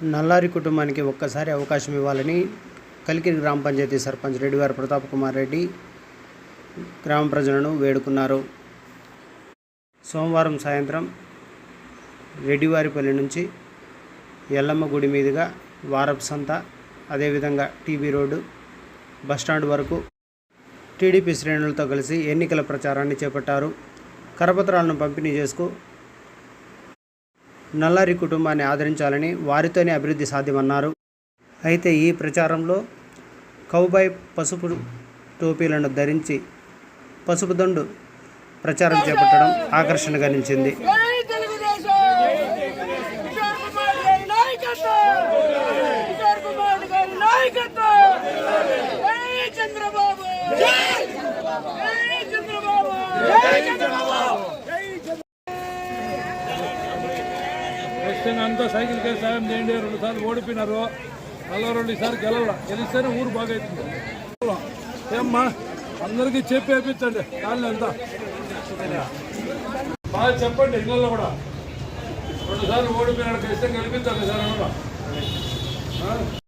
నల్లారి కుటుంబానికి ఒక్కసారి అవకాశం ఇవ్వాలని కలికిరి గ్రామ పంచాయతీ సర్పంచ్ రెడ్డివారి ప్రతాప్ కుమార్ రెడ్డి గ్రామ ప్రజలను వేడుకున్నారు. సోమవారం సాయంత్రం రెడ్డివారిపల్లి నుంచి ఎల్లమ్మ గుడి మీదుగా వారపు సంత అదేవిధంగా టీబీ రోడ్డు బస్టాండ్ వరకు టీడీపీ శ్రేణులతో కలిసి ఎన్నికల ప్రచారాన్ని చేపట్టారు. కరపత్రాలను పంపిణీ చేసుకు నల్లారి కుటుంబాన్ని ఆదరించాలని వారితోనే అభివృద్ధి సాధ్యమన్నారు. అయితే ఈ ప్రచారంలో కౌబాయ్ పసుపు టోపీలను ధరించి పసుపు దండు ప్రచారం చేపట్టడం ఆకర్షణగా నిలిచింది. చంద్రబాబు! చంద్రబాబు! ఖచ్చితంగా అంతా సైకిల్కే సాయం చేయండి రెండు సార్లు ఓడిపోయినారు. మళ్ళీ రెండు ఈసారి గెలవాల. గెలిస్తేనే ఊరు బాగా అవుతుంది ఏమ్మా అందరికీ చెప్పి వేయించండి కాళ్ళు అంతా. బాగా చెప్పండి ఇళ్ళల్లో కూడా. రెండుసార్లు ఓడిపోయినాడు ఖచ్చితంగా గెలిపించాలి సార్ ఎవరు